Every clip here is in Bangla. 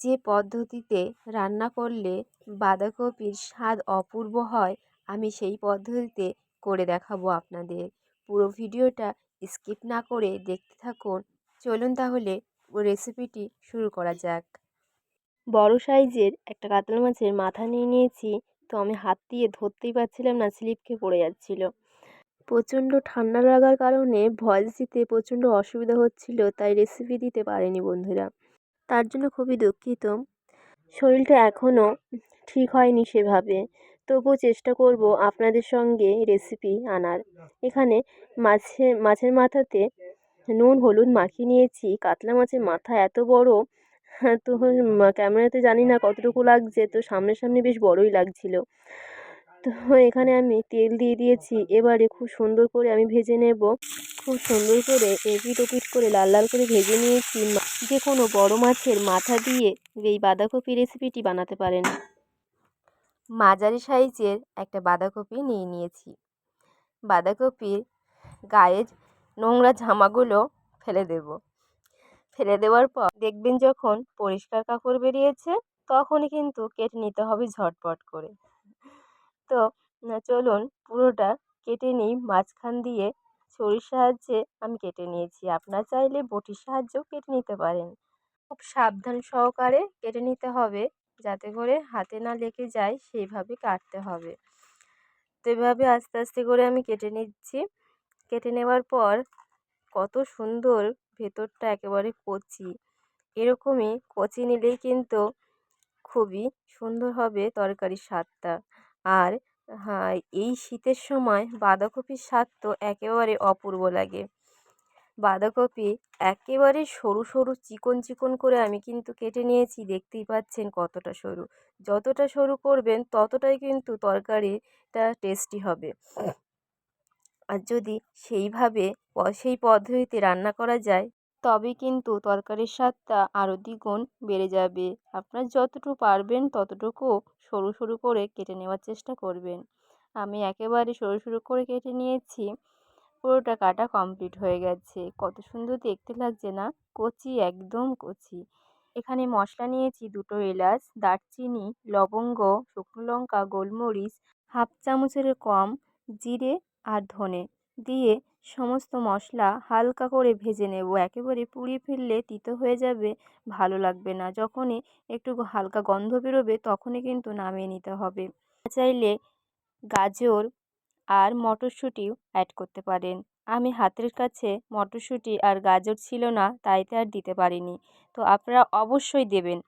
যে পদ্ধতিতে রান্না করলে বাঁধাকপির স্বাদ অপূর্ব হয়, আমি সেই পদ্ধতিতে করে দেখাবো আপনাদের। পুরো ভিডিওটা স্কিপ না করে দেখতে থাকুন। চলুন তাহলে রেসিপিটি শুরু করা যাক। বড় সাইজের একটা কাতলা মাছের মাথা নিয়ে নিয়েছি, তো আমি হাত দিয়ে ধরতেই পারছিলাম না স্লিপ খেয়ে পড়ে যাচ্ছিল। প্রচণ্ড ঠান্ডা লাগার কারণে ভয়েস দিতে প্রচণ্ড অসুবিধা হচ্ছিল, তাই রেসিপি দিতে পারিনি বন্ধুরা। তার জন্য খুবই দুঃখিত। শরীরটা এখনও ঠিক হয়নি সেভাবে। তবুও চেষ্টা করব আপনাদের সঙ্গে রেসিপি আনার। এখানে মাছে, মাছের মাথাতে নুন, হলুদ মাখিয়ে নিয়েছি। কাতলা মাছের মাথা এত বড়, তো ক্যামেরাতে জানি না কতটুকু লাগছে, তো সামনে সামনে বেশ বড়ই লাগছিল। তো এখানে আমি তেল দিয়ে দিয়েছি। এবারে খুব সুন্দর করে আমি ভেজে নেব। খুব সুন্দর করে এপিট ওপিট করে লাল লাল করে ভেজে নিয়েছি। যে কোনো বড় মাছের মাথা দিয়ে এই বাঁধাকপি রেসিপিটি বানাতে পারেন। মাঝারি সাইজের একটা বাঁধাকপি নিয়ে নিয়েছি। বাঁধাকপির গায়ের নোংরা জামাগুলো ফেলে দেব। ফেলে দেওয়ার পর দেখবেন যখন পরিষ্কার কাপড় বেরিয়েছে, তখনই কিন্তু কেটে নিতে হবে ঝটপট করে। তো চলুন পুরোটা কেটে নিই। মাঝখান দিয়ে ছুরির সাহায্যে আমি কেটে নিয়েছি। আপনার চাইলে বটির সাহায্যেও কেটে নিতে পারেন। খুব সাবধান সহকারে কেটে নিতে হবে, যাতে করে হাতে না লেগে যায়, সেইভাবে কাটতে হবে। তো এভাবে আস্তে আস্তে করে আমি কেটে নিচ্ছি। কেটে নেওয়ার পর কত সুন্দর ভেতরটা একেবারে কচি। এরকমই কচি নিলেই কিন্তু খুবই সুন্দর হবে তরকারির স্বাদটা। আর হ্যাঁ এই শীতের সময় বাঁধাকপির স্বাদ তো একেবারে অপূর্ব লাগে। বাঁধাকপি একেবারে সরু সরু, চিকন চিকন করে আমি কিন্তু কেটে নিয়েছি, দেখতেই পাচ্ছেন কতটা সরু। যতটা সরু করবেন, ততটাই কিন্তু তরকারিটা টেস্টি হবে। আর যদি সেইভাবে সেই পদ্ধতিতে রান্না করা যায় তবে কিন্তু তরকারির স্বাদটা আরও দ্বিগুণ বেড়ে যাবে। আপনার যতটুকু পারবেন ততটুকু সরু সরু করে কেটে নেওয়ার চেষ্টা করবেন। আমি একেবারে সরু সরু করে কেটে নিয়েছি, পুরোটা কাটা কমপ্লিট হয়ে গেছে। কত সুন্দর দেখতে লাগছে না? কচি, একদম কচি। এখানে মশলা নিয়েছি দুটো এলাচ, দারচিনি, লবঙ্গ, শুকনো লঙ্কা, গোলমরিচ, হাফ চামচের কম জিরে আর ধনে। দিয়ে সমস্ত মশলা হালকা করে ভেজে নেব। একেবারে পুড়িয়ে ফেললে তিতো হয়ে যাবে, ভালো লাগবে না। যখনই একটু হালকা গন্ধ বেরোবে তখনই কিন্তু নামিয়ে নিতে হবে। চাইলে গাজর আর মটরশুঁটিও অ্যাড করতে পারেন। আমি হাতের কাছে মটরশুঁটি আর গাজর ছিল না, তাইতে আর দিতে পারিনি। তো আপনারা অবশ্যই দেবেন।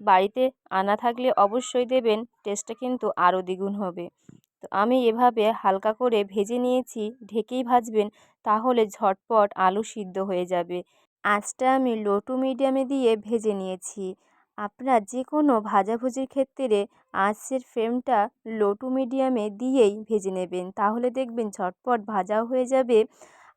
বাড়িতে আনা থাকলে অবশ্যই দেবেন, টেস্টটা কিন্তু আরও দ্বিগুণ হবে। তো আমি এভাবে হালকা করে ভেজে নিয়েছি, ঢেকেই ভাজবেন, তাহলে ঝটপট আলু সিদ্ধ হয়ে যাবে। আঁচটা আমি লো টু মিডিয়ামে দিয়ে ভেজে নিয়েছি। আপনার যে কোনো ভাজাভুজির ক্ষেত্রে আঁচের ফ্লেমটা লো টু মিডিয়ামে দিয়েই ভেজে নেবেন, তাহলে দেখবেন ঝটপট ভাজাও হয়ে যাবে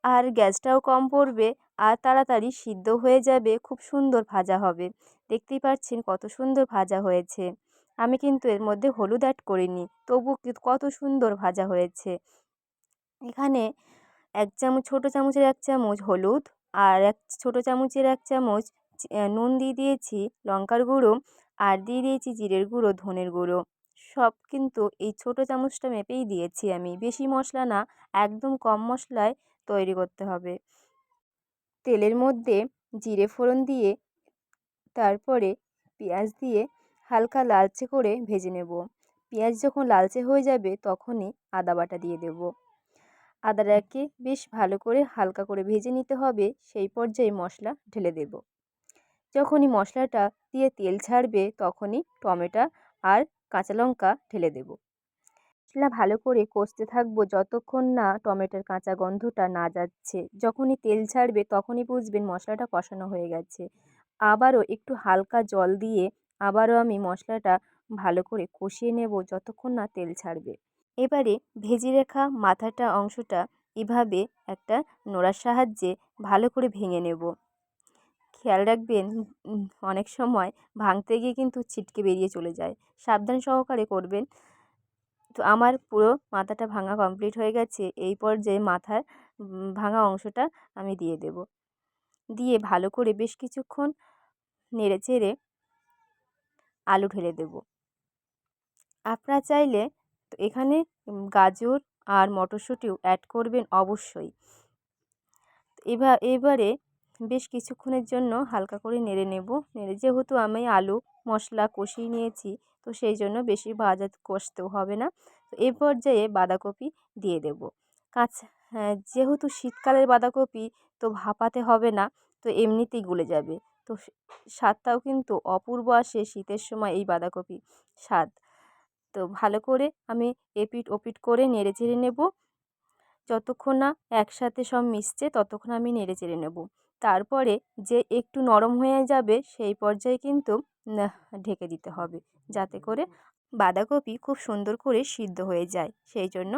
আর গ্যাসটাও কম পড়বে আর তাড়াতাড়ি সিদ্ধ হয়ে যাবে, খুব সুন্দর ভাজা হবে। দেখতেই পাচ্ছেন কত সুন্দর ভাজা হয়েছে। আমি কিন্তু এর মধ্যে হলুদ অ্যাড করিনি। তবু কত সুন্দর ভাজা হয়েছে। এখানে এক চামচ, ছোটো চামচের এক চামচ হলুদ আর এক ছোটো চামচের এক চামচ নুন দিয়ে দিয়েছি লঙ্কার গুঁড়ো আর দিয়ে দিয়েছি জিরের গুঁড়ো, ধনের গুঁড়ো। সব কিন্তু এই ছোটো চামচটা মেপেই দিয়েছি আমি। বেশি মশলা না, একদম কম মশলায় তৈরি করতে হবে। তেলের মধ্যে জিরে ফোড়ন দিয়ে, তারপরে পেঁয়াজ দিয়ে হালকা লালচে করে ভেজে নেব। পেঁয়াজ যখন লালচে হয়ে যাবে তখনই আদা বাটা দিয়ে দেব। আদাটাকে বেশ ভালো করে হালকা করে ভেজে নিতে হবে, সেই পর্যায়ে মশলা ঢেলে দেব। যখনই মশলাটা দিয়ে তেল ছাড়বে তখনই টমেটো আর কাঁচা লঙ্কা ঢেলে দেব। মশলা ভালো করে কষতে থাকব যতক্ষণ না টমেটোর কাঁচা গন্ধটা না যাচ্ছে। যখনই তেল ছাড়বে তখনই বুঝবেন মশলাটা কষানো হয়ে গেছে। আবারও একটু হালকা জল দিয়ে আবারও আমি মশলাটা ভালো করে কষিয়ে নেব যতক্ষণ না তেল ছাড়বে। এবারে ভেজে রাখা মাথাটা অংশটা এভাবে একটা নোড়ার সাহায্যে ভালো করে ভেঙে নেব। খেয়াল রাখবেন, অনেক সময় ভাঙতে গিয়ে কিন্তু ছিটকে বেরিয়ে চলে যায়। সাবধান সহকারে করবেন। তো আমার পুরো মাথাটা ভাঙা কমপ্লিট হয়ে গেছে, এই পর্যায়ে মাথার ভাঙা অংশটা আমি দিয়ে দেব। দিয়ে ভালো করে বেশ কিছুক্ষণ নেড়ে চেড়ে আলু ঢেলে দেব। আপনারা চাইলে তো এখানে গাজর আর মটরশুঁটিও অ্যাড করবেন অবশ্যই। এবার এবারে বেশ কিছুক্ষণের জন্য হালকা করে নেড়ে নেব। নেড়ে যেহেতু আমি আলু, মশলা কষিয়ে নিয়েছি, তো সেই জন্য বেশি ভাজা কষতেও হবে না। তো এ পর্যায়ে বাঁধাকপি দিয়ে দেব। কাঁচা হ্যাঁ যেহেতু শীতকালের বাঁধাকপি তো ভাপাতে হবে না, তো এমনিতেই গলে যাবে। তো স্বাদটাও কিন্তু অপূর্ব আসে শীতের সময় এই বাঁধাকপি স্বাদ। তো ভালো করে আমি এপিঠ ওপিঠ করে নেড়ে চেড়ে নেব। যতক্ষণ না একসাথে সব মিশছে ততক্ষণ আমি নেড়ে চেড়ে নেব। তারপরে যে একটু নরম হয়ে যাবে সেই পর্যায়ে কিন্তু ঢেকে দিতে হবে যাতে করে বাঁধাকপি খুব সুন্দর করে সিদ্ধ হয়ে যায়। সেই জন্য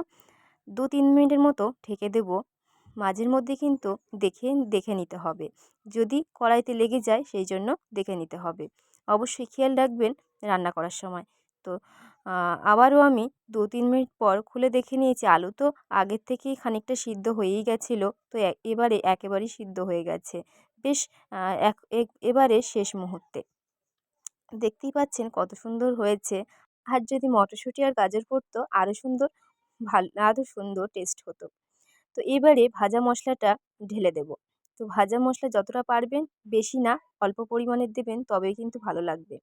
দু তিন মিনিটের মতো ঢেকে দেব। মাঝের মধ্যে কিন্তু দেখে দেখে নিতে হবে। যদি কড়াইতে লেগে যায়, সেই জন্য দেখে নিতে হবে। অবশ্যই খেয়াল রাখবেন রান্না করার সময়। তো আবারও আমি দু তিন মিনিট পর খুলে দেখে নিয়েছি, আলু তো আগের থেকেই খানিকটা সিদ্ধ হয়েই গেছিল। তো এবারে একেবারেই সিদ্ধ হয়ে গেছে। বেশ এক এবারে শেষ মুহূর্তে। দেখতেই পাচ্ছেন কত সুন্দর হয়েছে। আর যদি মটরশুঁটি আর গাজর পড়তো আরও সুন্দর, ভালো আরও সুন্দর টেস্ট হতো। তো এবারে ভাজা মশলাটা ঢেলে দেব। তো ভাজা মশলা যতটা পারবেন বেশি না, অল্প পরিমাণের দেবেন তবেই কিন্তু ভালো লাগবে।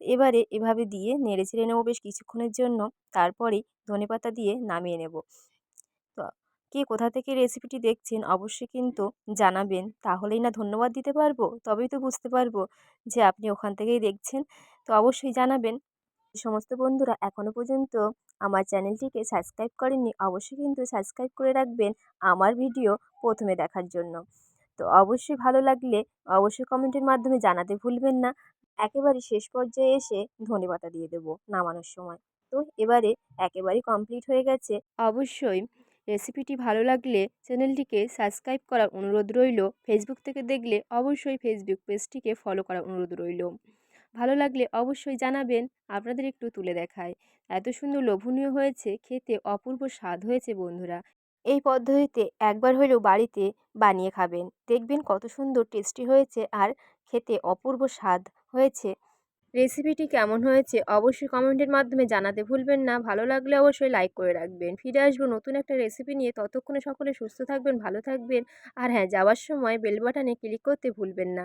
এবারে এভাবে দিয়ে নেড়ে চেড়ে নেব বেশ কিছুক্ষণের জন্য, তারপরেই ধনেপাতা দিয়ে নামিয়ে নেব। তো কে কোথা থেকে রেসিপিটি দেখছেন অবশ্যই কিন্তু জানাবেন, তাহলেই না ধন্যবাদ দিতে পারব, তবেই তো বুঝতে পারব যে আপনি ওখান থেকেই দেখছেন। তো অবশ্যই জানাবেন। সমস্ত বন্ধুরা এখনও পর্যন্ত আমার চ্যানেলটিকে সাবস্ক্রাইব করেননি অবশ্যই কিন্তু সাবস্ক্রাইব করে রাখবেন আমার ভিডিও প্রথমে দেখার জন্য। তো অবশ্যই ভালো লাগলে অবশ্যই কমেন্টের মাধ্যমে জানাতে ভুলবেন না। একেবারে শেষ পর্যায়ে এসে ধনেপাতা দিয়ে দেবো নামানোর সময়। তো এবারে একেবারেই কমপ্লিট হয়ে গেছে। অবশ্যই রেসিপিটি ভালো লাগলে চ্যানেলটিকে সাবস্ক্রাইব করার অনুরোধ রইল। ফেসবুক থেকে দেখলে অবশ্যই ফেসবুক পেজটিকে ফলো করার অনুরোধ রইল। ভালো লাগলে অবশ্যই জানাবেন, আপনাদের একটু তুলে দেখায়। এত সুন্দর লোভনীয় হয়েছে, খেতে অপূর্ব স্বাদ হয়েছে বন্ধুরা। এই পদ্ধতিতে একবার হলেও বাড়িতে বানিয়ে খাবেন। দেখবেন কত সুন্দর টেস্টি হয়েছে আর খেতে অপূর্ব স্বাদ হয়েছে। রেসিপিটি কেমন হয়েছে অবশ্যই কমেন্টের মাধ্যমে জানাতে ভুলবেন না। ভালো লাগলে অবশ্যই লাইক করে রাখবেন। ফিরে আসব নতুন একটা রেসিপি নিয়ে। ততক্ষণে সকলে সুস্থ থাকবেন, ভালো থাকবেন। আর হ্যাঁ যাওয়ার সময় বেল বাটনে ক্লিক করতে ভুলবেন না।